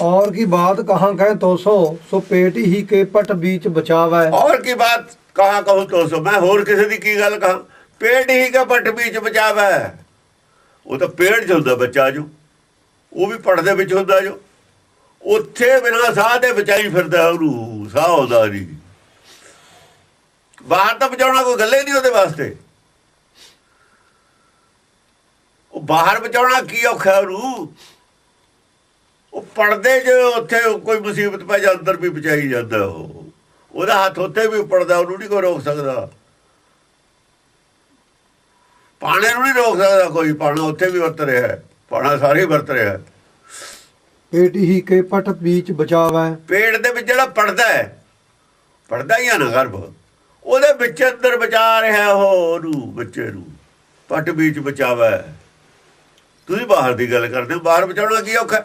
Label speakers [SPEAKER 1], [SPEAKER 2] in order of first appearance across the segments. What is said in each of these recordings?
[SPEAKER 1] और की बात कहाँ कहे तो सो सो पेट ही के पट बीच बचावे
[SPEAKER 2] ਔਰ ਕੀ ਬਾਤ ਕਹਾ ਕਹੂੰ ਤੋ ਸੋ ਮੈਂ ਹੋਰ ਕਿਸੇ ਦੀ ਕੀ ਗੱਲ ਕਹਾਂ ਪੇਟ ਹੀ ਕਾ ਪੱਟ ਵਿੱਚ ਬਚਾਵਾ ਉਹ ਤਾਂ ਪੇੜ ਚ ਹੁੰਦਾ ਬੱਚਾ ਜੋ ਉਹ ਵੀ ਪੜ ਦੇ ਵਿੱਚ ਹੁੰਦਾ ਜੋ ਉੱਥੇ ਬਿਨਾਂ ਸਾਹ ਦੇ ਬਚਾਈ ਫਿਰਦਾ ਉਹਨੂੰ ਸਾਹ ਆਉਂਦਾ ਨਹੀਂ ਬਾਹਰ ਤਾਂ ਬਚਾਉਣਾ ਕੋਈ ਗੱਲੇ ਨਹੀਂ ਉਹਦੇ ਵਾਸਤੇ ਉਹ ਬਾਹਰ ਬਚਾਉਣਾ ਕੀ ਔਖਾ ਉਹਨੂੰ ਉਹ ਪੜਦੇ ਜੇ ਉੱਥੇ ਕੋਈ ਮੁਸੀਬਤ ਪੈ ਜਾ ਅੰਦਰ ਵੀ ਬਚਾਈ ਜਾਂਦਾ ਉਹ। ਉਹਦਾ ਹੱਥ ਉੱਥੇ ਵੀ ਉੱਪੜਦਾ ਉਹਨੂੰ ਨਹੀਂ ਕੋਈ ਰੋਕ ਸਕਦਾ। ਪਾਣੇ ਨੂੰ ਨਹੀਂ ਰੋਕ ਸਕਦਾ ਕੋਈ ਪਾਣਾ ਉੱਥੇ ਵੀ ਵਰਤ ਰਿਹਾ ਹੈ ਪਾਣਾ ਸਾਰੇ ਵਰਤ ਰਿਹਾ ਹੈ।
[SPEAKER 1] ਪੇਟ ਹੀ ਕੇ ਪਟ ਵਿੱਚ ਬਚਾਵਾ।
[SPEAKER 2] ਪੇਟ ਦੇ ਵਿੱਚ ਜਿਹੜਾ ਪੜਦਾ ਹੈ ਪੜਦਾ ਹੀ ਆ ਨਾ ਗਰਭ ਉਹਦੇ ਵਿੱਚ ਅੰਦਰ ਬਚਾ ਰਿਹਾ ਉਹ ਉਹਨੂੰ ਬੱਚੇ ਨੂੰ। ਪਟ ਵਿੱਚ ਬਚਾਵਾ। ਤੁਸੀਂ ਬਾਹਰ ਦੀ ਗੱਲ ਕਰਦੇ ਹੋ ਬਾਹਰ ਬਚਾਉਣਾ ਕੀ ਔਖਾ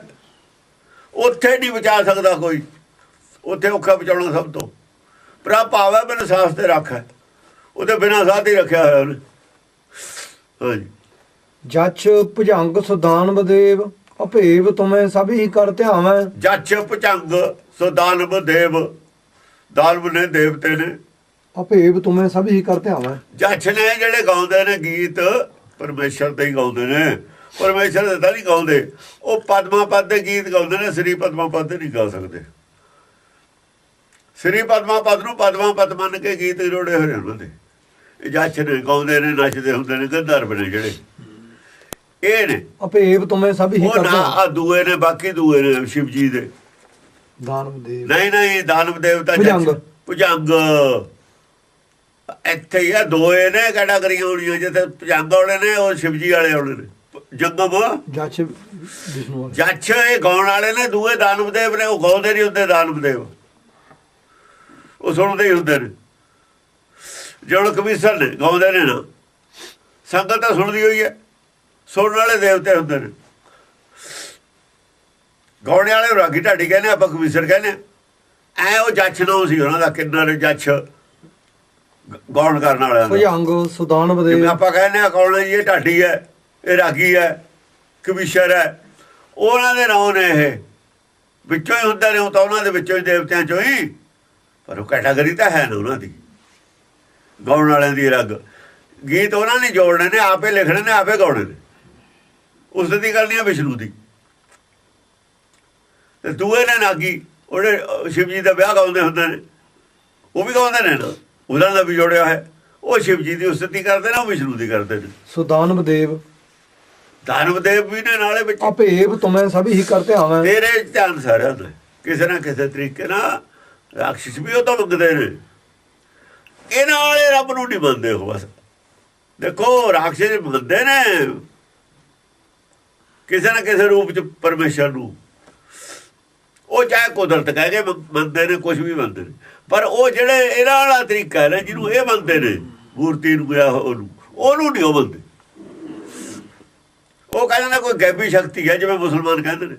[SPEAKER 2] ਉੱਥੇ ਨਹੀਂ ਬਚਾ ਸਕਦਾ ਕੋਈ। ਉੱਥੇ ਔਖਾ ਬਚਾਉਣਾ ਸਭ ਤੋਂ। ਭਰਾ ਭਾਵੈ ਬਿਨ ਸਾਸ ਤੇ ਰੱਖਾ। ਉਹਦੇ ਬਿਨਾਂ ਸਾਥ ਹੀ ਰੱਖਿਆ ਹੋਇਆ ਉਹਨੇ। ਹਾਂਜੀ।
[SPEAKER 1] ਜਛ ਭੁਜੰਗ ਸੁਦਾਨ ਬਦੇਵ ਅਭੇਵ ਤੁਮੇ ਸਭ ਹੀ ਕਰ ਧਿਆਵੇਂ।
[SPEAKER 2] ਜੱਚ ਪਚੰਗ ਸੋ ਦਾਨਵ ਦੇਵ ਦਾਨਵ ਨੇ ਦੇਵਤੇ ਨੇ।
[SPEAKER 1] ਅਭੇਵ ਤੁਮੇ ਸਭ ਹੀ ਕਰ ਧਿਆਵੇਂ।
[SPEAKER 2] ਜੱਜ ਨੇ ਜਿਹੜੇ ਗਾਉਂਦੇ ਨੇ ਗੀਤ ਪਰਮੇਸ਼ਰ ਦੇ ਹੀ ਗਾਉਂਦੇ ਨੇ। ਪਰਮੇਸ਼ਰ ਦੇ ਤਾਂ ਨਹੀਂ ਗਾਉਂਦੇ। ਉਹ ਪਦਮਾ ਪਦ ਦੇ ਗੀਤ ਗਾਉਂਦੇ ਨੇ ਸ੍ਰੀ ਪਦਮਾ ਪਦ ਦੇ ਨਹੀਂ ਗਾ ਸਕਦੇ। ਸ੍ਰੀ ਪਦਮਾ ਪਦ ਨੂੰ ਪਦਮਾ ਪਦ ਮੰਨ ਕੇ ਗੀਤ ਰੋੜੇ ਹੋਏ ਉਹਨਾਂ ਦੇ ਇਹ ਜੱਜ ਨੇ ਗਾਉਂਦੇ ਨੇ ਨੱਚਦੇ ਹੁੰਦੇ ਨੇ ਗੰਧਰਵ ਨੇ ਜਿਹੜੇ। ਇਹ ਨੇ।
[SPEAKER 1] ਅਭੇਵ ਤੁਮੇ ਸਭ ਹੀ
[SPEAKER 2] ਉਹ
[SPEAKER 1] ਕਰ
[SPEAKER 2] ਨਾ ਆ ਦੂਏ ਨੇ ਬਾਕੀ ਦੂਏ ਨੇ ਸ਼ਿਵ ਜੀ ਦੇ।
[SPEAKER 1] ਦਾਨਵ ਦੇਵ
[SPEAKER 2] ਨਹੀਂ ਨਹੀਂ ਦਾਨਵ ਦੇਵਤਾ। ਜੱਜ ਭੁਜੰਗ। ਇੱਥੇ ਹੀ ਆ ਦੋਏ ਨੇ ਕੈਟਾਗਰੀਆਂ ਹੋਣੀਆਂ ਜਿੱਥੇ ਭੁਜੰਗ ਵਾਲੇ ਨੇ ਉਹ ਸ਼ਿਵਜੀ ਵਾਲੇ ਆਉਣੇ ਨੇ। ਜੰਗਮ
[SPEAKER 1] ਜਛ ਵਿਸ਼ਨੂੰ।
[SPEAKER 2] ਜੱਜ ਇਹ ਗਾਉਣ ਵਾਲੇ ਨੇ ਦੂਏ ਦਾਨਵ ਦੇਵ ਨੇ ਉਹ ਗਾਉਂਦੇ ਨਹੀਂ ਹੁੰਦੇ ਦਾਨਵ ਦੇਵ ਉਹ ਸੁਣਦੇ ਹੀ ਹੁੰਦੇ ਨੇ। ਜਣ ਕਵੀਸਰ ਨੇ ਗਾਉਂਦੇ ਨੇ ਨਾ। ਸੰਗਤ ਤਾਂ ਸੁਣਦੀ ਹੋਈ ਹੈ। ਸੁਣਨ ਵਾਲੇ ਦੇਵਤੇ ਹੁੰਦੇ ਨੇ। ਗਾਉਣ ਵਾਲੇ ਰਾਗੀ ਢਾਡੀ ਕਹਿੰਦੇ ਆਪਾਂ ਕਵੀਸਰ ਕਹਿੰਦੇ। ਐ ਉਹ ਜੱਜ ਨਾਮ ਸੀ ਉਹਨਾਂ ਦਾ ਕਿੰਨਾ ਨੇ ਗ- ਗਾਉਣ ਕਰਨ ਵਾਲਿਆਂ ਦਾ।
[SPEAKER 1] ਭੁਜੰਗ ਸੁਦਾਨ ਬਦੇਵ
[SPEAKER 2] ਆਪਾਂ ਕਹਿੰਦੇ ਆ ਕੌਣ ਇਹ ਢਾਡੀ ਹੈ। ਇਹ ਰਾਗੀ ਹੈ, ਕਵੀਸ਼ਰ ਹੈ, ਉਹਨਾਂ ਦੇ ਨਾਂ ਨੇ ਇਹ। ਵਿੱਚੋਂ ਹੀ ਹੁੰਦੇ ਨੇ, ਉਹ ਤਾਂ ਉਹਨਾਂ ਦੇ ਵਿੱਚੋਂ ਹੀ ਦੇਵਤਿਆਂ ਚੋਂ ਹੀ। ਪਰ ਉਹ ਕੈਟਾਗਰੀ ਤਾਂ ਹੈ ਨਾ ਉਹਨਾਂ ਦੀ। ਗਾਉਣ ਵਾਲਿਆਂ ਦੀ ਅਲੱਗ। ਗੀਤ ਉਹਨਾਂ ਨੇ ਜੋੜਨੇ ਨੇ, ਆਪੇ ਲਿਖਣੇ ਨੇ, ਆਪੇ ਗਾਉਣੇ ਨੇ। ਉਸ ਦੀ ਗੱਲ ਨਹੀਂ ਹੈ ਵਿਸ਼ਨੂੰ ਦੀ। ਤੇ ਦੂਏ ਨੇ ਨਾਗੀ, ਉਹਦੇ ਸ਼ਿਵ ਜੀ ਦਾ ਵਿਆਹ ਗਾਉਂਦੇ ਹੁੰਦੇ ਨੇ। ਉਹ ਵੀ ਗਾਉਂਦੇ ਨੇ ਨਾ। ਉਹਨਾਂ ਦਾ ਵੀ ਜੋੜਿਆ ਹੈ ਉਹ ਸ਼ਿਵ ਜੀ ਦੀ ਉਸਤਤੀ ਕਰਦੇ ਨੇ, ਉਹ ਵਿਸ਼ਨੂੰ ਦੀ ਕਰਦੇ ਨੇ।
[SPEAKER 1] ਸੁਦਾਨ
[SPEAKER 2] ਦਾਨਵ ਦੇਵ ਵੀ ਨੇ ਨਾਲੇ ਵਿੱਚ।
[SPEAKER 1] ਅਭੇਵ ਤੁਮੇ ਸਭ ਹੀ ਕਰ ਧਿਆਵੇਂ
[SPEAKER 2] ਤੇਰੇ ਧਿਆਨ ਸਾਰਿਆਂ ਦਾ ਕਿਸੇ ਨਾ ਕਿਸੇ ਤਰੀਕੇ ਨਾਲ ਰਾਖਸ਼ ਵੀ ਉਹ ਤਾਂ ਮੰਗਦੇ ਨੇ। ਇਹਨਾਂ ਵਾਲੇ ਰੱਬ ਨੂੰ ਨਹੀਂ ਮੰਨਦੇ ਉਹ ਬਸ। ਦੇਖੋ ਰਾਖਸ਼ ਮੰਨਦੇ ਨੇ। ਕਿਸੇ ਨਾ ਕਿਸੇ ਰੂਪ ਚ ਪਰਮੇਸ਼ਰ ਨੂੰ। ਉਹ ਚਾਹੇ ਕੁਦਰਤ ਕਹਿ ਕੇ ਮੰਨ- ਮੰਨਦੇ ਨੇ ਕੁਝ ਵੀ ਮੰਨਦੇ ਨੇ। ਪਰ ਉਹ ਜਿਹੜੇ ਇਹਨਾਂ ਵਾਲਾ ਤਰੀਕਾ ਹੈ ਨਾ ਜਿਹਨੂੰ ਇਹ ਮੰਨਦੇ ਨੇ ਮੂਰਤੀ ਨੂੰ ਗਿਆ ਉਹਨੂੰ ਉਹਨੂੰ ਨਹੀਂ ਉਹ ਮੰਨਦੇ। ਉਹ ਕਹਿੰਦੇ ਨੇ ਕੋਈ ਗੈਬੀ ਸ਼ਕਤੀ ਹੈ, ਜਿਵੇਂ ਮੁਸਲਮਾਨ ਕਹਿੰਦੇ ਨੇ।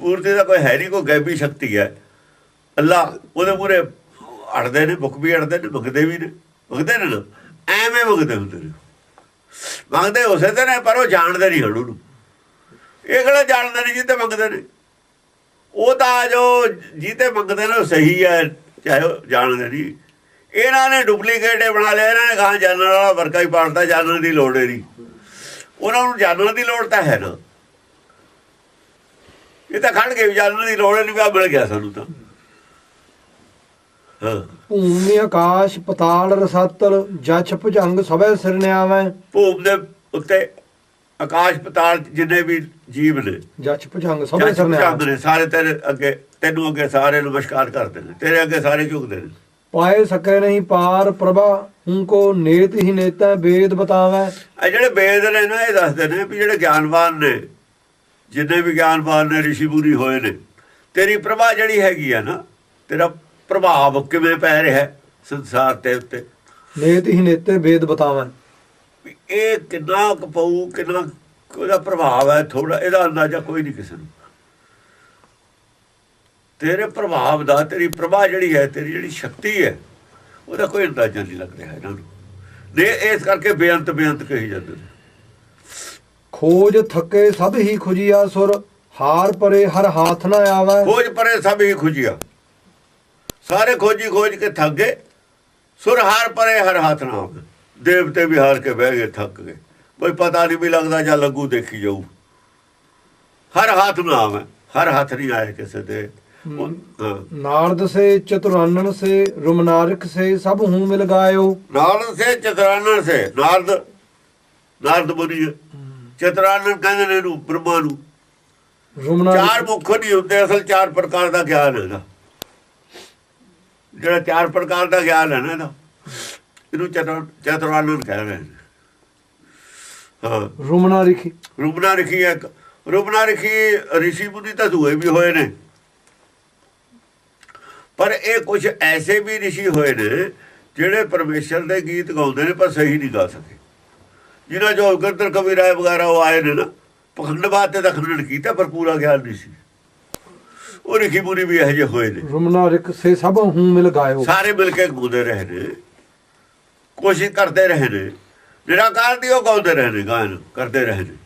[SPEAKER 2] ਪੂਰਤੀ ਦਾ ਕੋਈ ਹੈ ਨਹੀਂ, ਕੋਈ ਗੈਬੀ ਸ਼ਕਤੀ ਹੈ। ਅੱਲਾ ਉਹਦੇ ਪੂਰੇ ਅੜਦੇ ਨੇ ਭੁੱਖ ਵੀ ਅੜਦੇ ਨੇ, ਮੰਗਦੇ ਵੀ ਨੇ। ਮੰਗਦੇ ਨੇ ਨਾ, ਐਵੇਂ ਮੰਗਦੇ ਹੁੰਦੇ ਨੇ। ਮੰਗਦੇ ਉਸੇ ਤੇ ਨੇ ਪਰ ਉਹ ਜਾਣਦੇ ਨਹੀਂ ਹਣ ਉਹਨੂੰ। ਇਹ ਕਿਹੜਾ ਜਾਣਦੇ ਨਹੀਂ ਜਿੱਤੇ ਮੰਗਦੇ ਨੇ? ਉਹ ਤਾਂ ਜੋ ਜਿੱਤੇ ਮੰਗਦੇ ਨੇ, ਉਹ ਸਹੀ ਹੈ, ਚਾਹੇ ਉਹ ਜਾਣਦੇ ਨਹੀਂ। ਇਹਨਾਂ ਨੇ ਡੁਪਲੀਕੇਟ ਬਣਾ ਲਿਆ, ਇਹਨਾਂ ਨੇ ਕਹਾ ਜਾਣਨ ਵਾਲਾ ਵਰਕਾ ਹੀ ਪਾੜਦਾ, ਜਾਣਨ ਦੀ ਲੋੜ ਹੀ ਨਹੀਂ। ਉਹਨਾਂ ਨੂੰ ਜਾਣਨ ਦੀ ਲੋੜ ਤਾਂ ਹੈ ਨਾ। ਇਹ ਤਾਂ ਖੜ ਕੇ ਵੀ ਜਾਣਨ ਦੀ ਲੋੜ ਨਹੀਂ ਆਹ ਮਿਲ ਗਿਆ ਸਾਨੂੰ ਤਾਂ। ਹਾਂ।
[SPEAKER 1] ਭੂਮੀ ਆਕਾਸ਼ ਪਤਾਲ ਰਸਤਲ ਜਛ ਭੁਜੰਗ ਸਭੈ ਸਿਰ ਨਿਆਵੇਂ।
[SPEAKER 2] ਭੂਮ ਦੇ ਉੱਤੇ ਆਕਾਸ਼ ਪਤਾਲ ਜਿੰਨੇ ਵੀ ਜੀਵ ਨੇ।
[SPEAKER 1] ਜਛ ਭੁਜੰਗ ਸਭੈ ਸਿਰ
[SPEAKER 2] ਜੱਜ
[SPEAKER 1] ਨਿਆਵੇਂ
[SPEAKER 2] ਨੇ ਸਾਰੇ ਤੇਰੇ ਅੱਗੇ ਤੈਨੂੰ ਅੱਗੇ ਸਾਰੇ ਨਮਸਕਾਰ ਕਰਦੇ ਨੇ ਤੇਰੇ ਅੱਗੇ ਸਾਰੇ ਝੁਕਦੇ ਨੇ।
[SPEAKER 1] ਪਾਏ ਸਕੇ ਨਹੀਂ ਪਾਰ ਪ੍ਰਭਾ ਹੂੰ ਕੋ ਨੇਤ ਹੀ ਨੇਤਾ ਵੇਦ ਬਤਾਵੇਂ।
[SPEAKER 2] ਆ ਜਿਹੜੇ ਵੇਦ ਨੇ ਨਾ ਇਹ ਦੱਸਦੇ ਨੇ ਵੀ ਜਿਹੜੇ ਗਿਆਨਵਾਨ ਨੇ ਜਿੰਨੇ ਵੀ ਗਿਆਨਵਾਨ ਨੇ ਰਿਸ਼ੀ ਮੁਨੀ ਹੋਏ ਨੇ ਤੇਰੀ ਪ੍ਰਭਾ ਜਿਹੜੀ ਹੈਗੀ ਆ ਨਾ ਤੇਰਾ ਪ੍ਰਭਾਵ ਕਿਵੇਂ ਪੈ ਰਿਹਾ ਸੰਸਾਰ ਤੇ ਉੱਤੇ?
[SPEAKER 1] ਨੇਤ ਹੀ ਨੇਤੇ ਵੇਦ ਬਤਾਵੇਂ।
[SPEAKER 2] ਵੀ ਇਹ ਕਿੰਨਾ ਕੁ ਪਊ ਕਿੰਨਾ ਉਹਦਾ ਪ੍ਰਭਾਵ ਹੈ ਥੋੜਾ ਇਹਦਾ ਅੰਦਾਜ਼ਾ ਕੋਈ ਨਹੀਂ ਕਿਸੇ ਨੂੰ। ਤੇਰੇ ਪ੍ਰਭਾਵ ਦਾ ਤੇਰੀ ਪ੍ਰਭਾ ਜਿਹੜੀ ਹੈ ਤੇਰੀ ਜਿਹੜੀ ਸ਼ਕਤੀ ਹੈ ਉਹਦਾ ਕੋਈ ਅੰਦਾਜ਼ਾ ਨਹੀਂ ਲੱਗ ਰਿਹਾ ਇਹਨਾਂ ਨੂੰ। ਨੇ ਇਸ ਕਰਕੇ ਬੇਅੰਤ ਬੇਅੰਤ ਕਹੀ ਜਾਂਦੇ ਨੇ।
[SPEAKER 1] ਖੋਜ ਥੱਕੇ ਸਭ ਹੀ ਖੁਜੀਆ ਸੁਰ ਹਾਰ ਪਰੇ ਹਰ ਹਾਥ ਨਾ ਆਵੇ।
[SPEAKER 2] ਖੋਜ ਪਰੇ ਸਭ ਹੀ ਖੁਜਿਆ। ਸਾਰੇ ਖੋਜੀ ਖੋਜ ਕੇ ਥੱਕ ਗਏ। ਸੁਰ ਹਾਰ ਪਰੇ ਹਰ ਹੱਥ ਨਾ ਆਵੇ। ਦੇਵਤੇ ਵੀ ਹਾਰ ਕੇ ਬਹਿ ਗਏ ਥੱਕ ਗਏ। ਕੋਈ ਪਤਾ ਨਹੀਂ ਵੀ ਲੱਗਦਾ ਜਾਂ ਲੱਗੂ ਦੇਖੀ ਜਾਊ। ਹਰ ਹੱਥ ਨਾ ਆਵੇ ਹਰ ਹੱਥ ਨਹੀਂ ਆਏ ਕਿਸੇ ਦੇ।
[SPEAKER 1] ਨਾਰਦ ਸੇ ਚਤੁਰਾਨਨ ਸੇ ਰੁਮਨਾਰਿਕ ਸੇ ਸਭ ਹੂੰ ਮਿਲ ਗਾਇਓ।
[SPEAKER 2] ਨਾਰਦ ਸੇ ਚਤੁਰਾਨਨ ਸੇ। ਨਾਰਦ ਨਾਰਦ ਬੁਰੀ ਚਤੁਰਾਨਨ ਕਹਿੰਦੇ ਨੇ ਇਹਨੂੰ ਬ੍ਰਹਮਾ ਨੂੰ। ਚਾਰ
[SPEAKER 1] ਰੁਮਨਾਰਿਕ
[SPEAKER 2] ਮੁੱਖ ਨਹੀਂ ਹੁੰਦੇ ਅਸਲ ਚਾਰ ਪ੍ਰਕਾਰ ਦਾ ਗਿਆਨ ਹੈ ਇਹਦਾ। ਜਿਹੜਾ ਚਾਰ ਪ੍ਰਕਾਰ ਦਾ ਗਿਆਨ ਹੈ ਨਾ ਇਹਦਾ ਇਹਨੂੰ ਚਤੁਰ ਚਤੁਰਾਨਨ ਕਹਿ ਰਹੇ ਨੇ। ਹਾਂ।
[SPEAKER 1] ਰੁਮਨਾਰਿਕ।
[SPEAKER 2] ਰੂਪਨਾ ਰਖੀ ਹੈ ਇੱਕ। ਰੂਪਨਾ ਰਖੀ ਰਿਸ਼ੀ ਮੁਨੀ ਤਾਂ ਦੂਏ ਵੀ ਹੋਏ ਨੇ। ਪਰ ਇਹ ਕੁਝ ਐਸੇ ਵੀ ਰਿਸ਼ੀ ਹੋਏ ਨੇ ਜਿਹੜੇ ਪਰਮੇਸ਼ਰ ਦੇ ਗੀਤ ਗਾਉਂਦੇ ਨੇ ਪਰ ਸਹੀ ਨਹੀਂ ਗਾ ਸਕੇ। ਜਿਨ੍ਹਾਂ ਜੋ ਗੰਦਰ ਕਵੀ ਰਾਏ ਵਗੈਰਾ ਉਹ ਆਏ ਨੇ ਨਾ ਪਖੰਡਵਾਦ ਤੇ ਖੰਡਨ ਕੀਤਾ ਪਰ ਪੂਰਾ ਗਿਆਨ ਨਹੀਂ ਸੀ। ਉਹ ਰਿਸ਼ੀ ਮੁਨੀ ਵੀ ਇਹੋ ਜਿਹੇ ਹੋਏ ਨੇ।
[SPEAKER 1] ਰੁਮਨਾਰਿਕ ਸੇ ਸਭ ਹੂੰ ਮਿਲ ਗਾਇਓ।
[SPEAKER 2] ਸਾਰੇ ਮਿਲ ਕੇ ਗਾਉਂਦੇ ਰਹੇ ਨੇ। ਕੋਸ਼ਿਸ਼ ਕਰਦੇ ਰਹੇ ਨੇ। ਨਿਰਾਕਾਰ ਦੀ ਉਹ ਗਾਉਂਦੇ ਰਹੇ ਨੇ ਗਾਇਨ ਕਰਦੇ ਰਹੇ ਨੇ।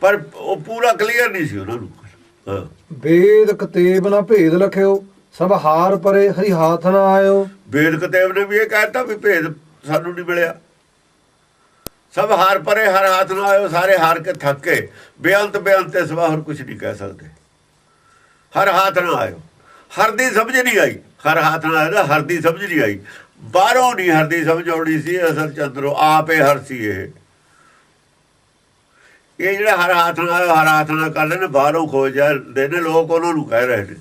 [SPEAKER 2] ਪਰ ਉਹ ਪੂਰਾ ਕਲੀਅਰ ਨਹੀਂ ਸੀ ਉਹਨਾਂ ਨੂੰ। ਹਾਂ।
[SPEAKER 1] ਵੇਦ ਕਤੇਬ ਨਾ ਭੇਦ ਲਖਿਓ। ਸਭ ਹਾਰ ਪਰੇ ਹਰੀ ਹਾਥ ਨਾ ਆਇਓ।
[SPEAKER 2] ਵੇਦ ਕਤੇਬ ਨੇ ਵੀ ਇਹ ਕਹਿਤਾ ਵੀ ਭੇਦ ਸਾਨੂੰ ਨਹੀਂ ਮਿਲਿਆ। ਸਭ ਹਾਰ ਪਰੇ ਹਰ ਹਾਥ ਨਾਲ ਆਇਓ ਸਾਰੇ ਹਾਰ ਕੇ ਥੱਕੇ। ਕੇ ਬੇਅੰਤ ਬੇਅੰਤ ਤੇ ਸਵਾ ਹੋਰ ਕੁਝ ਨਹੀਂ ਕਹਿ ਸਕਦੇ। ਹਰ ਹਾਥ ਨਾਲ ਆਇਓ। ਹਰ ਦੀ ਸਮਝ ਨਹੀਂ ਆਈ। ਹਰ ਹਾਥ ਨਾਲ ਆਇਆ ਨਾ, ਹਰ ਦੀ ਸਮਝ ਨਹੀਂ ਆਈ। ਬਾਹਰੋਂ ਨਹੀਂ ਹਰ ਦੀ ਸਮਝ ਆਉਣੀ ਸੀ ਅਸਲ ਚੰਦਰੋ ਆਪੇ ਹਰ ਸੀ ਇਹ। ਇਹ ਜਿਹੜੇ ਹਰ ਹਾਥ ਨਾਲ ਆਇਓ, ਹਰ ਹੱਥ ਨਾਲ ਕਰ ਲੈਣੇ ਬਾਹਰੋਂ ਖੋਜ ਜਾਂਦੇ ਨੇ ਲੋਕ ਉਹਨਾਂ ਨੂੰ ਕਹਿ ਰਹੇ ਨੇ।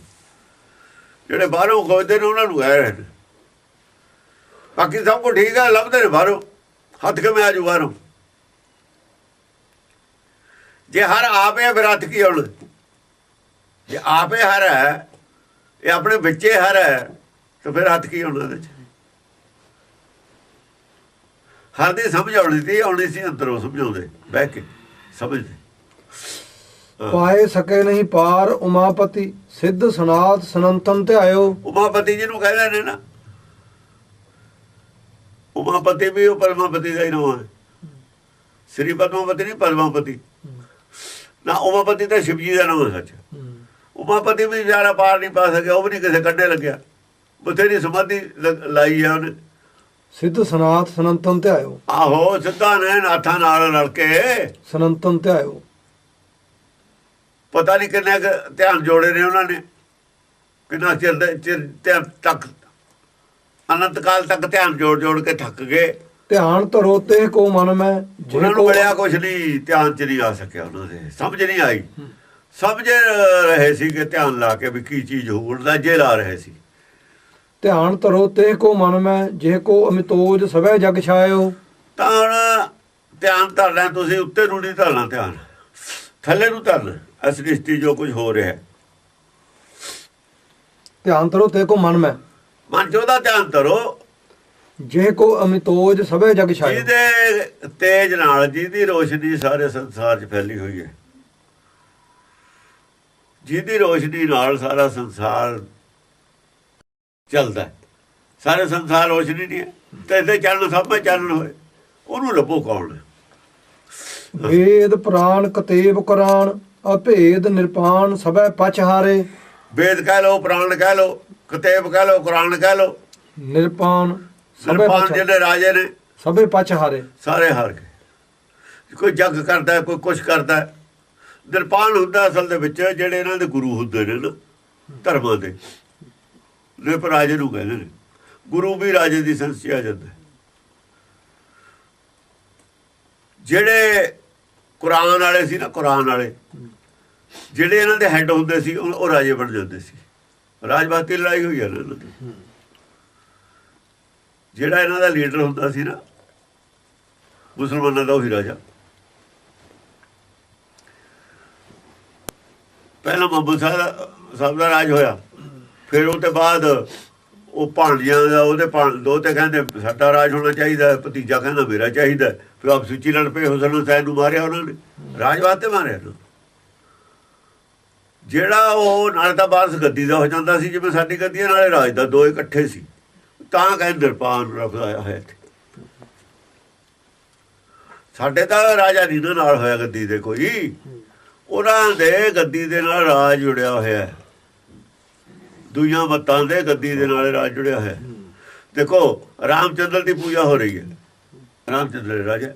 [SPEAKER 2] ਜਿਹੜੇ ਬਾਹਰੋਂ ਖੋਜਦੇ ਨੇ ਉਹਨਾਂ ਨੂੰ ਕਹਿ ਰਹੇ ਨੇ ਬਾਕੀ ਸਭ ਕੁਝ ਠੀਕ ਹੈ ਲੱਭਦੇ ਨੇ ਬਾਹਰੋਂ। ਹੱਥ ਕਿਵੇਂ ਆਜੂ ਬਾਹਰੋਂ? ਜੇ ਹਰ ਆਪੇ ਫਿਰ ਹੱਥ ਕੀ ਹੁਣ ਜੇ ਆਪੇ ਹਰ ਹੈ, ਇਹ ਆਪਣੇ ਬੱਚੇ ਹਰ ਹੈ, ਤਾਂ ਫਿਰ ਹੱਥ ਕੀ ਆਉਣਾ ਉਹਦੇ ਚ? ਹਰ ਦੀ ਸਮਝ ਆਉਣੀ ਸੀ ਆਉਣੀ ਸੀ, ਅੰਦਰੋਂ ਸਮਝਾਉਂਦੇ, ਬਹਿ ਕੇ ਸਮਝਦੇ।
[SPEAKER 1] ਪਾਏ ਸਕੇ ਨਹੀਂ ਪਾਰ ਉਮਾਪਤੀ ਸਿੱਧ ਸਨਾਤ ਸਨੰਤਨ ਧਿਆਇਓ
[SPEAKER 2] ਉਮਾਪਤੀ ਜਿਹਨੂੰ ਕਹਿੰਦੇ ਨੇ ਨਾ। ਉਮਾਪਤੀ ਵੀ ਉਹ ਪਰਮਾਪਤੀ ਦਾ ਹੀ ਨਾਮ ਹੈ। ਸ੍ਰੀ ਪਦਮਾਪਤੀ ਨਹੀਂ ਪਰਮਾਪਤੀ। ਨਾ ਉਮਾਪਤੀ ਤਾਂ ਸ਼ਿਵ ਜੀ ਦਾ ਨਾਮ ਹੈ ਸੱਚ। ਉਮਾਪਤੀ ਵੀ ਵਿਚਾਰਾ ਪਾਰ ਨਹੀਂ ਪਾ ਸਕਿਆ ਉਹ ਵੀ ਨਹੀਂ ਕਿਸੇ ਕੰਡੇ ਲੱਗਿਆ। ਬਥੇਰੀ ਸਮਾਧੀ ਲਾਈ ਹੈ ਉਹਨੇ।
[SPEAKER 1] ਸਿੱਧ ਸਨਾਤ ਸਨੰਤਨ ਧਿਆਇਓ
[SPEAKER 2] ਆਹੋ ਸਿੱਧਾ ਨੇ ਨਾਥਾਂ ਨਾਲ ਲੜ ਕੇ।
[SPEAKER 1] ਸਨੰਤਨ ਧਿਆਇਓ
[SPEAKER 2] ਪਤਾ ਨਹੀਂ ਕਿੰਨੇ ਧਿਆਨ ਜੋੜੇ ਨੇ ਉਹਨਾਂ ਨੇ। ਕਿੰਨਾ ਚਿਰ ਧਿਆਨ ਤੱਕ ਅਨੰਤ ਕਾਲ ਤੱਕ ਧਿਆਨ ਜੋੜ ਜੋੜ ਕੇ ਥੱਕ ਗਏ।
[SPEAKER 1] ਧਿਆਨ ਧਰੋ ਤੇ ਕੋ ਮਨ ਮੈਂ ਜੇ
[SPEAKER 2] ਉਹਨਾਂ ਨੂੰ ਮਿਲਿਆ ਕੁਛ ਨਹੀਂ ਧਿਆਨ ਚ ਨਹੀਂ ਆ ਸਕਿਆ ਉਹਨਾਂ ਦੇ। ਸਮਝ ਨਹੀਂ ਆਈ। ਸਮਝ ਰਹੇ ਸੀ ਕਿ ਧਿਆਨ ਲਾ ਕੇ ਵੀ ਕੀ ਚੀਜ਼ ਹੋਊ ਅੰਦਾਜ਼ੇ ਲਾ ਰਹੇ ਸੀ।
[SPEAKER 1] ਧਿਆਨ ਧਰੋ ਤੇ ਕੋ ਮਨ ਮੈਂ ਜੇ ਕੋ ਅਮਿਤੋਜ ਸਭੈ ਜਗ ਛਾਇਓ।
[SPEAKER 2] ਤਾਂ ਧਿਆਨ ਧਰਨਾ ਤੁਸੀਂ ਉੱਤੇ ਨੂੰ ਨਹੀਂ ਧਰਨਾ ਧਿਆਨ। ਥੱਲੇ ਨੂੰ ਧਰਨਾ। ਅਸਲਿਸਤੀ ਜੋ ਕੁਝ ਹੋ ਰਿਹਾ ਹੈ।
[SPEAKER 1] ਧਿਆਨ ਧਰੋ ਤੇ ਕੋ ਮਨ ਮੈਂ।
[SPEAKER 2] ਮਨ ਚ ਉਹਦਾ ਧਿਆਨ ਧਰੋ
[SPEAKER 1] ਜੇ ਕੋ ਅਮਿਤੋਜ ਸਭੈ ਜਗ ਛਾਇਓ
[SPEAKER 2] ਜਿਹਦੇ ਤੇਜ ਨਾਲ ਜਿਹਦੀ ਰੋਸ਼ਨੀ ਸਾਰੇ ਸੰਸਾਰ 'ਚ ਫੈਲੀ ਹੋਈ ਹੈ। ਜਿਹਦੀ ਰੋਸ਼ਨੀ ਨਾਲ ਸਾਰਾ ਸੰਸਾਰ ਚੱਲਦਾ ਸਾਰੇ ਸੰਸਾਰ ਰੋਸ਼ਨੀ ਨਹੀਂ ਹੈ। ਤੇ ਇਹਦੇ ਚੱਲਣ ਸਭ ਵਿੱਚ ਚੱਲਣ ਹੋਏ। ਉਹਨੂੰ ਲੱਭੋ ਕੌਣ?
[SPEAKER 1] ਵੇਦ ਪੁਰਾਣ ਕਤੇਬ ਕੁਰਾਨ ਅਭੇਦ ਨਿਰਪਾਨ ਸਭੈ ਪਛ ਹਾਰੇ।
[SPEAKER 2] ਵੇਦ ਕਹਿ ਲਓ ਪ੍ਰਾਣ ਕਹਿ ਲਓ ਕਿਤਾਬ ਕਹਿ ਲਓ ਕੁਰਾਨ ਕਹਿ ਲਓ।
[SPEAKER 1] ਨਿਰਪਾਨ ਸਭੈ
[SPEAKER 2] ਜਿਹੜੇ ਰਾਜੇ ਨੇ
[SPEAKER 1] ਸਭੈ ਪਛ ਹਾਰੇ।
[SPEAKER 2] ਸਾਰੇ ਹਾਰ ਗਏ। ਕੋਈ ਜੱਗ ਕਰਦਾ ਕੋਈ ਕੁਛ ਕਰਦਾ। ਨਿਰਪਾਨ ਹੁੰਦਾ ਅਸਲ ਦੇ ਵਿੱਚ ਜਿਹੜੇ ਇਹਨਾਂ ਦੇ ਗੁਰੂ ਹੁੰਦੇ ਨੇ ਨਾ ਧਰਮਾਂ ਦੇ। ਨਿਰਪ ਰਾਜੇ ਨੂੰ ਕਹਿੰਦੇ ਨੇ ਗੁਰੂ ਵੀ ਰਾਜੇ ਦੀ ਸੰਸਥਾ ਆ ਜਾਂਦਾ। ਜਿਹੜੇ ਕੁਰਾਨ ਵਾਲੇ ਸੀ ਨਾ, ਕੁਰਾਨ ਵਾਲੇ। ਜਿਹੜੇ ਇਹਨਾਂ ਦੇ ਹੈੱਡ ਹੁੰਦੇ ਸੀ, ਉਹ ਰਾਜੇ ਬਣ ਜਾਂਦੇ ਸੀ। ਰਾਜਬਾਤੀ ਲੜਾਈ ਹੋਈ ਹੈ ਨਾ ਇਹਨਾਂ ਦੀ। ਜਿਹੜਾ ਇਹਨਾਂ ਦਾ ਲੀਡਰ ਹੁੰਦਾ ਸੀ ਨਾ, ਮੁਸਲਮਾਨਾਂ ਦਾ ਉਹੀ ਰਾਜਾ। ਪਹਿਲਾਂ ਮੁਹੰਮਦ ਸਾਹਿਬ ਦਾ ਰਾਜ ਹੋਇਆ। ਫਿਰ ਉਹ ਤੋਂ ਬਾਅਦ ਉਹ ਭਾਂਡਿਆਂ ਦਾ, ਉਹਦੇ ਭਾਂ, ਦੋ ਤੇ ਕਹਿੰਦੇ, ਸਾਡਾ ਰਾਜ ਹੋਣਾ ਚਾਹੀਦਾ, ਭਤੀਜਾ ਕਹਿੰਦਾ, ਮੇਰਾ ਚਾਹੀਦਾ। ਫਿਰ ਆਪ ਸੂਚੀ ਲੜ ਪਏ ਹੁਸਨ ਹੁਸੈਨ ਨੂੰ ਮਾਰਿਆ ਉਹਨਾਂ ਨੇ। ਰਾਜਵਾਦ ਤੇ ਮਾਰਿਆ ਨਾ ਜਿਹੜਾ ਉਹ ਨਾਲ ਤਾਂ ਬਾਰਸ ਗੱਦੀ ਦਾ ਹੋ ਜਾਂਦਾ ਸੀ, ਜਿਵੇਂ ਸਾਡੀ ਗੱਦੀਆਂ ਨਾਲੇ ਰਾਜ ਦਾ ਦੋ ਇਕੱਠੇ ਸੀ। ਤਾਂ ਕਹਿੰਦੇ ਨਿਰਪਾਨ ਰੱਖਦਾ ਹੋਇਆ ਸਾਡੇ ਤਾਂ ਰਾਜਾ ਨਹੀਂ ਨਾਲ ਹੋਇਆ ਗੱਦੀ ਦੇ ਕੋਈ। ਉਹਨਾਂ ਦੇ ਗੱਦੀ ਦੇ ਨਾਲ ਰਾਜ ਜੁੜਿਆ ਹੋਇਆ ਹੈ। ਦੁਨੀਆਂ ਮਤਾਂ ਦੇ ਗੱਦੀ ਦੇ ਨਾਲ ਰਾਜ ਜੁੜਿਆ ਹੋਇਆ ਹੈ। ਦੇਖੋ, ਰਾਮਚੰਦਰ ਦੀ ਪੂਜਾ ਹੋ ਰਹੀ ਹੈ। ਰਾਮਚੰਦਰ ਦੇ ਰਾਜਾ।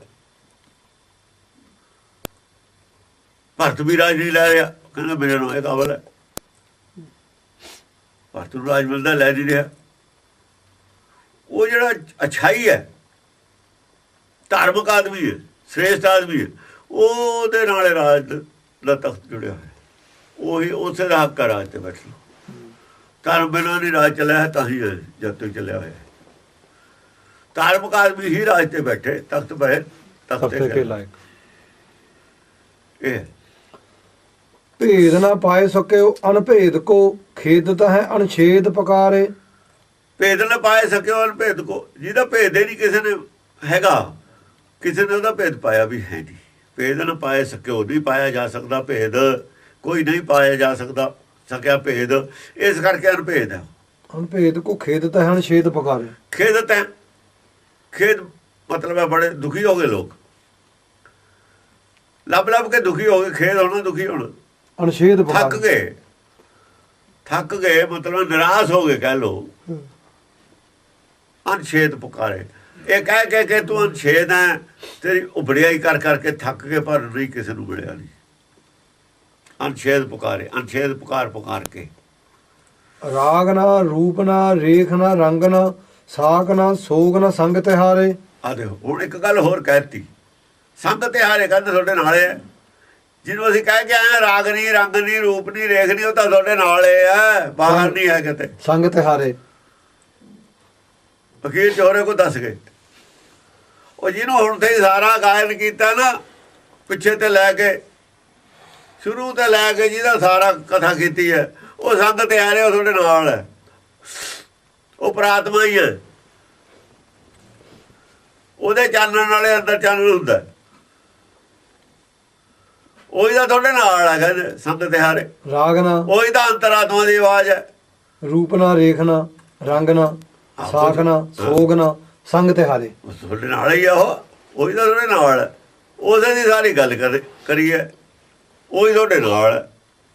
[SPEAKER 2] ਭਰਤ ਵੀ ਰਾਜ ਨਹੀਂ ਲੈ ਰਿਹਾ। ਕਹਿੰਦਾ ਮੇਰੇ ਨਾਲ ਇਹ ਕਾਬਲ ਹੈ। ਭਰਤ ਨੂੰ ਰਾਜ ਮਿਲਦਾ, ਲੈ ਨਹੀਂ ਰਿਹਾ। ਉਹ ਜਿਹੜਾ ਅਛਾਈ ਹੈ, ਧਾਰਮਿਕ ਆਦਮੀ ਹੈ, ਸ੍ਰੇਸ਼ਟ ਆਦਮੀ ਹੈ, ਉਹਦੇ ਨਾਲ ਰਾਜ ਦਾ ਤਖਤ ਜੁੜਿਆ ਹੋਇਆ ਉਹੀ ਉਸੇ ਦਾ ਹੱਕ ਰਾਜ ਤੇ ਬੈਠਣਾ ਧਰਮ ਬਿਨਾਂ ਨਹੀਂ ਰਾਜ ਚੱਲਿਆ ਹੈ, ਤਾਂ ਹੀ ਜਦ ਤੋਂ ਚੱਲਿਆ ਹੋਇਆ ਧਾਰਮਿਕ ਆਦਮੀ ਹੀ ਰਾਜ ਤੇ ਬੈਠੇ ਤਖਤ ਬਹਿ ਤਖਤ ਤੇ
[SPEAKER 1] ਲਾਇਕ।
[SPEAKER 2] ਇਹ।
[SPEAKER 1] ਭੇਦ ਨਾ ਪਾਏ ਸਕਿਓ ਅਨਭੇਦ ਕੋ ਖੇਦਤ ਹੈ ਅਨਛੇਦ ਪਕਾਰੇ।
[SPEAKER 2] ਭੇਦ ਨਾ ਪਾਏ ਸਕਿਓ ਅਨ ਭੇਦ ਕੋ ਜਿਹਦਾ ਭੇਦ ਹੀ ਨਹੀਂ ਕਿਸੇ ਨੇ ਹੈਗਾ ਕਿਸੇ ਨੇ ਉਹਦਾ ਭੇਦ ਪਾਇਆ ਵੀ ਹੈ ਨਹੀਂ। ਭੇਦ ਨਾ ਪਾਏ ਸਕਿਓ ਨਹੀਂ ਪਾਇਆ ਜਾ ਸਕਦਾ ਭੇਦ ਕੋਈ ਨਹੀਂ ਪਾਇਆ ਜਾ ਸਕਦਾ ਸਕਿਆ ਭੇਦ। ਇਸ ਕਰਕੇ ਅਨਭੇਦ ਹੈ।
[SPEAKER 1] ਅਨਭੇਦ ਕੋ ਖੇਦਤ ਹੈ ਅਨਛੇਦ ਪਕਾਰੇ।
[SPEAKER 2] ਖੇਦਤ ਹੈ ਖੇਦ ਮਤਲਬ ਹੈ ਬੜੇ ਦੁਖੀ ਹੋ ਗਏ ਲੋਕ। ਲੱਭ ਲੱਭ ਕੇ ਦੁਖੀ ਹੋ ਗਏ ਖੇਦ ਹੋਣਾ ਦੁਖੀ ਹੋਣਾ।
[SPEAKER 1] ਅਨਛੇਦ
[SPEAKER 2] ਥੱਕ ਗਏ। ਥੱਕ ਗਏ ਮਤਲਬ ਨਿਰਾਸ਼ ਹੋ ਗਏ ਕਹਿ ਲੋ ਅਨਛੇਦ ਪੁਕਾਰੇ। ਇਹ ਕਹਿ ਕੇ ਕਿ ਤੂੰ ਅਨਛੇਦ ਹੈ ਤੇਰੀ ਉਬੜਿਆਈ ਕਰ ਕਰਕੇ ਥੱਕ ਕੇ ਪਰ ਨਹੀਂ ਕਿਸੇ ਨੂੰ ਮਿਲਿਆ ਨਹੀਂ। ਅਨਛੇਦ ਪੁਕਾਰੇ ਅਨਛੇਦ ਪੁਕਾਰ ਪੁਕਾਰ ਕੇ।
[SPEAKER 1] ਰਾਗ ਨਾ ਰੂਪ ਨਾ ਰੇਖ ਨਾ ਰੰਗ ਨਾ ਸਾਕ ਨਾ ਸੋਗ ਨਾ ਸੰਗ ਤਿਹਾਰੇ।
[SPEAKER 2] ਆ ਦੇਖੋ ਹੁਣ ਇੱਕ ਗੱਲ ਹੋਰ ਕਹਿਤੀ। ਸੰਗ ਤਿਹਾਰੇ ਕਹਿੰਦੇ ਤੁਹਾਡੇ ਨਾਲ ਹੈ ਜਿਹਨੂੰ ਅਸੀਂ ਕਹਿ ਕੇ ਆਏ ਰਾਗ ਨਹੀਂ ਰੰਗ ਨਹੀਂ ਰੂਪ ਨਹੀਂ ਰੇਖ ਨਹੀਂ ਉਹ ਤਾਂ ਤੁਹਾਡੇ ਨਾਲ ਹੀ ਬਾਹਰ ਨਹੀਂ ਹੈ ਕਿਤੇ।
[SPEAKER 1] ਸੰਗ ਤਿਹਾਰੇ।
[SPEAKER 2] ਫਕੀਰ ਚੋਰੇ ਕੋ ਦੱਸ ਗਏ। ਉਹ ਜਿਹਨੂੰ ਹੁਣ ਤੇ ਸਾਰਾ ਗਾਇਨ ਕੀਤਾ ਨਾ ਪਿੱਛੇ ਤੇ ਲੈ ਕੇ ਸ਼ੁਰੂ ਤੇ ਲੈ ਕੇ ਜਿਹਦਾ ਸਾਰਾ ਕਥਾ ਕੀਤੀ ਹੈ ਉਹ ਸੰਗ ਤੇ ਆ ਰਿਹਾ ਉਹ ਤੁਹਾਡੇ ਨਾਲ ਹੈ। ਉਹ ਪ੍ਰਾਤਮਾ ਹੀ ਹੈ। ਉਹਦੇ ਚਾਨਣ ਨਾਲੇ ਅੰਦਰ ਚਾਨਣ ਹੁੰਦਾ। ਹੈ। ਉਹੀ ਤਾਂ ਤੁਹਾਡੇ ਨਾਲ ਹੈ ਕਹਿੰਦੇ ਸੰਗ ਤੇ ਹਾਰੇ
[SPEAKER 1] ਰਾਗ ਨਾ।
[SPEAKER 2] ਉਹੀ ਤਾਂ ਅੰਤਰਾਤਮਾ ਦੀ ਆਵਾਜ਼ ਹੈ।
[SPEAKER 1] ਰੂਪ ਨਾ ਰੇਖ ਨਾ ਰੰਗ ਨਾ ਸਾਕ ਨਾ ਸੋਗ ਨਾ ਸੰਗ ਤਿਹਾਰੇ
[SPEAKER 2] ਉਹ ਤੁਹਾਡੇ ਨਾਲ ਹੀ ਆ ਉਹ। ਉਹੀ ਤਾਂ ਤੁਹਾਡੇ ਨਾਲ ਹੈ। ਉਸੇ ਦੀ ਸਾਰੀ ਗੱਲ ਕਰ ਕਰੀ ਹੈ। ਉਹੀ ਤੁਹਾਡੇ ਨਾਲ ਹੈ।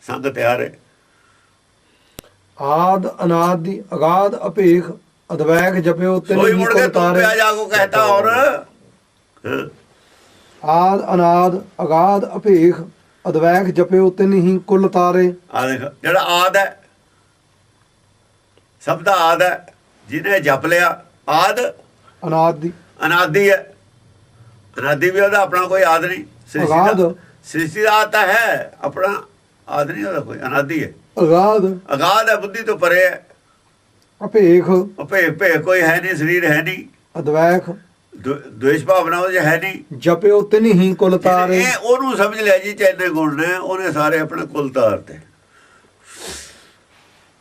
[SPEAKER 2] ਸੰਗ ਤਿਆਰ ਹੈ
[SPEAKER 1] ਆਦ ਅਨਾਦ ਦੀ ਅਗਾਧ ਅਭੇਖ ਅਦਵੈਖ ਜਪਿਓ ਤਿਨ
[SPEAKER 2] ਸੋਈ
[SPEAKER 1] ਹੀ
[SPEAKER 2] ਮੁੜ ਕੇ ਤੂੰ ਪਿਆ ਜਾਗੋ ਕਹਤਾ ਔਰ
[SPEAKER 1] ਆਦ ਅਨਾਦ ਅਗਾਧ ਅਭੇਖ ਅਦਵੈਖ ਜਪਿਓ ਤਿਨ ਹੀ ਕੁਲ ਤਾਰੇ।
[SPEAKER 2] ਆ ਦੇਖ ਜਿਹੜਾ ਆਦ ਹੈ ਸਭ ਦਾ ਆਦ ਹੈ ਜਿਹਨੇ ਜਪ ਲਿਆ ਆਦ
[SPEAKER 1] ਅਨਾਦ ਦੀ।
[SPEAKER 2] ਅਨਾਦੀ ਹੈ। ਅਨਾਦੀ ਵੀ ਉਹਦਾ ਆਪਣਾ ਕੋਈ ਆਦ ਨਹੀਂ ਸ੍ਰਿਸ਼ਟੀ ਦਾ। ਸ੍ਰਿਸ਼ਟੀ ਦਾ ਆਦ ਤਾਂ ਹੈ ਆਪਣਾ ਆਦ ਨਹੀਂ ਉਹਦਾ ਕੋਈ ਅਨਾਦੀ ਹੈ।
[SPEAKER 1] ਅਗਾਧ।
[SPEAKER 2] ਅਗਾਧ ਹੈ ਬੁੱਧੀ ਤੋਂ ਪਰੇ ਹੈ।
[SPEAKER 1] ਅਭੇਖ।
[SPEAKER 2] ਉਹ ਭੇ ਕੋਈ ਹੈ ਨਹੀਂ ਸਰੀਰ ਹੈ ਨਹੀਂ।
[SPEAKER 1] ਅਦਵੈਖ।
[SPEAKER 2] ਦੁਇਸ਼ ਭਾਵਨਾ ਉਹ ਹੈ ਨਹੀਂ।
[SPEAKER 1] ਜਪਿਓ ਤਿਨ ਹੀ ਕੁਲ ਤਾਰੇ।
[SPEAKER 2] ਇਹ ਉਹਨੂੰ ਸਮਝ ਲਿਆ ਜੀ ਚੈਨੇ ਗੁਣ ਨੇ। ਉਹਨੇ ਸਾਰੇ ਆਪਣੇ ਕੁੱਲ ਤਾਰਤੇ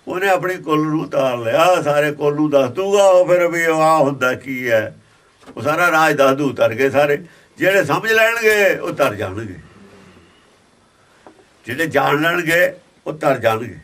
[SPEAKER 2] ਉਹਨੇ ਆਪਣੀ ਕੁੱਲ ਨੂੰ ਤਾਰ ਲਿਆ ਸਾਰੇ ਕੁੱਲ ਨੂੰ ਦੱਸ ਦੂਗਾ ਉਹ ਫਿਰ ਵੀ ਆ ਹੁੰਦਾ ਕੀ ਹੈ। ਉਹ ਸਾਰਾ ਰਾਜ ਦੱਸ ਦੂ ਤਰ ਗਏ ਸਾਰੇ। ਜਿਹੜੇ ਸਮਝ ਲੈਣਗੇ ਉਹ ਤਰ ਜਾਣਗੇ। ਜਿਹੜੇ ਜਾਣ ਲੈਣਗੇ ਉਹ ਤਰ ਜਾਣਗੇ।